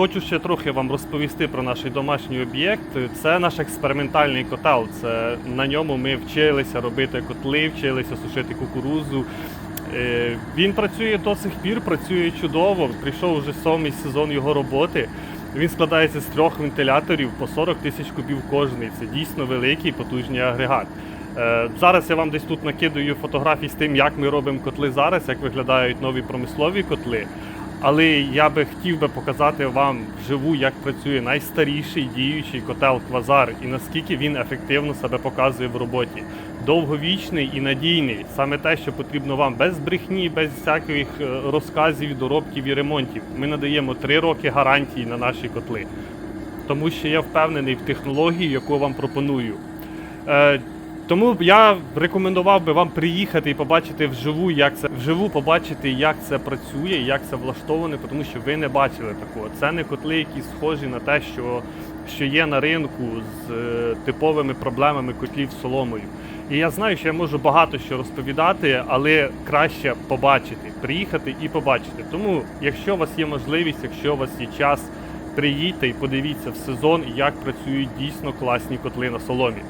хочу ще трохи вам розповісти про наш домашній об'єкт. Це наш експериментальний котел. Це на ньому ми вчилися робити котли, вчилися сушити кукурузу. Е, Він працює до сих пір, працює чудово. Прийшов вже сьомий сезон його роботи. Він складається з трьох вентиляторів по 40 тисяч кубів кожний. Це дійсно великий потужний агрегат. Е, Зараз я вам десь тут накидаю фотографій з тим, як ми робимо котли зараз, як виглядають нові промислові котли. Але я би хотів би показати вам вживу, як працює найстаріший діючий котел Квазар і наскільки він ефективно себе показує в роботі. Довговічний і надійний, саме те, що потрібно вам без брехні, без всяких е, розказів, доробків і ремонтів. Ми надаємо 3 роки гарантії на наші котли, тому що я впевнений в технології, яку вам пропоную. Тому я рекомендував би вам приїхати і побачити вживу, як це вживу побачити, як це працює, як це влаштоване, тому що ви не бачили такого. Це не котли, які схожі на те, що, що є на ринку з е, типовими проблемами котлів соломою. І я знаю, що я можу багато що розповідати, але краще побачити, приїхати і побачити. Тому, якщо у вас є можливість, якщо у вас є час, приїдьте і подивіться в сезон, як працюють дійсно класні котли на соломі.